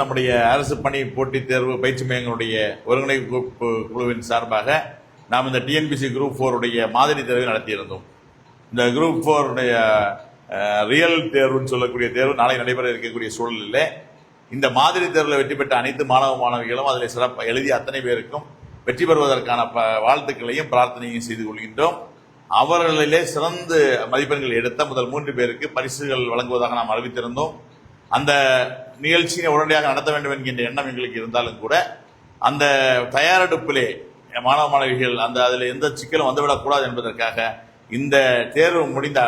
நம்முடைய அரசு பணி போட்டித் தேர்வு பயிற்சி மையங்களுடைய ஒருங்கிணைப்பு குழு- குழுவின் சார்பாக நாம் இந்த டிஎன்பிசி குரூப் ஃபோருடைய மாதிரி தேர்வை நடத்தியிருந்தோம். இந்த குரூப் ஃபோருடைய ரியல் தேர்வுன்னு சொல்லக்கூடிய தேர்வு நாளை நடைபெற இருக்கக்கூடிய சூழலில் இந்த மாதிரி தேர்வில் வெற்றி பெற்ற அனைத்து மாணவ மாணவிகளும் அதில் சிறப்பாக எழுதிய அத்தனை பேருக்கும் வெற்றி பெறுவதற்கான ப வாழ்த்துக்களையும் பிரார்த்தனையும் செய்து கொள்கின்றோம். அவர்களிலே சிறந்த மதிப்பெண்கள் எடுத்த முதல் மூன்று பேருக்கு பரிசுகள் வழங்குவதாக நாம் அறிவித்திருந்தோம். அந்த நிகழ்ச்சியை உடனடியாக நடத்த வேண்டும் என்கின்ற எண்ணம் எங்களுக்கு இருந்தாலும் கூட அந்த தயாரெடுப்பிலே மாணவ மாணவிகள் அந்த அதில் எந்த சிக்கலும் வந்துவிடக்கூடாது என்பதற்காக இந்த தேர்வு முடிந்த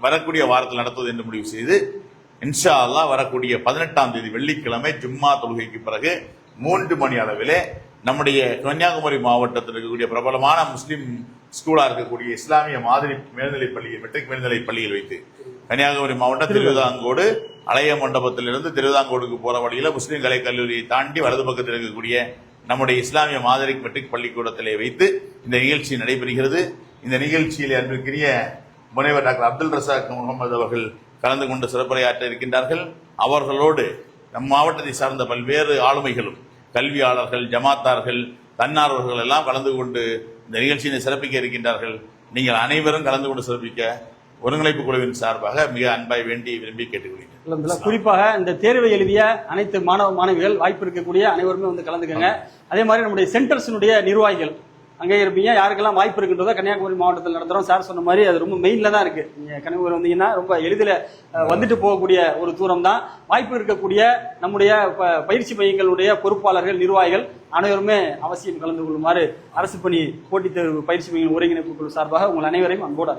வரக்கூடிய வாரத்தில் நடத்துவது என்று முடிவு செய்து இன்ஷா அல்லாஹ் வரக்கூடிய பதினெட்டாம் தேதி வெள்ளிக்கிழமை ஜும்மா தொழுகைக்கு பிறகு மூன்று மணி அளவிலே நம்முடைய கன்னியாகுமரி மாவட்டத்தில் இருக்கக்கூடிய பிரபலமான முஸ்லிம் ஸ்கூலா இருக்கக்கூடிய இஸ்லாமிய மாதிரி மேல்நிலைப் பள்ளியில் மெட்ரிக் மேல்நிலைப் பள்ளியில் வைத்து கன்னியாகுமரி மாவட்டம் திருவிதாங்கோடு அலைய மண்டபத்திலிருந்து திருவிதாங்கோடுக்கு போற வழியில முஸ்லீம் கலை கல்லூரியை தாண்டி வலது பக்கத்தில் இருக்கக்கூடிய நம்முடைய இஸ்லாமிய மாதிரி மெட்ரிக் பள்ளிக்கூடத்திலே வைத்து இந்த நிகழ்ச்சி நடைபெறுகிறது. இந்த நிகழ்ச்சியில் அன்பிற்குரிய முனைவர் டாக்டர் அப்துல் ரசாக் முகமது அவர்கள் கலந்து கொண்டு சிறப்புரையாற்ற இருக்கின்றார்கள். அவர்களோடு நம் மாவட்டத்தை சார்ந்த பல்வேறு ஆளுமைகளும் கல்வியாளர்கள் ஜமாத்தார்கள் தன்னார்வர்கள் எல்லாம் கலந்து கொண்டு இந்த நிகழ்ச்சியினை சிறப்பிக்க இருக்கின்றார்கள். நீங்கள் அனைவரும் கலந்து கொண்டு சிறப்பிக்க ஒருங்கிணைப்பு குழுவின் சார்பாக மிக அன்பாய் வேண்டி விரும்பி கேட்டுக்கொள்கிறேன். குறிப்பாக இந்த தேர்வை எழுதிய அனைத்து மாணவ மாணவிகள் வாய்ப்பு இருக்கக்கூடிய அனைவருமே வந்து கலந்துக்கங்க. அதே மாதிரி நம்முடைய சென்டர்ஸினுடைய நிர்வாகிகள் அங்கே இருப்பீங்க யாருக்கெல்லாம் வாய்ப்பு இருக்கின்றதோ கன்னியாகுமரி மாவட்டத்தில் நடத்துகிறோம் சார் சொன்ன மாதிரி அது ரொம்ப மெயினில் தான் இருக்கு. நீங்கள் கன்னியாகுமரி வந்தீங்கன்னா ரொம்ப எளிதில் வந்துட்டு போகக்கூடிய ஒரு தூரம் தான். வாய்ப்பு இருக்கக்கூடிய நம்முடைய ப- பயிற்சி மையங்களுடைய பொறுப்பாளர்கள் நிர்வாகிகள் அனைவருமே அவசியம் கலந்து கொள்ளுமாறு அரசு பணி போட்டித் தேர்வு பயிற்சி மையம் ஒருங்கிணைப்பு குழு சார்பாக உங்கள் அனைவரையும் அன்போடு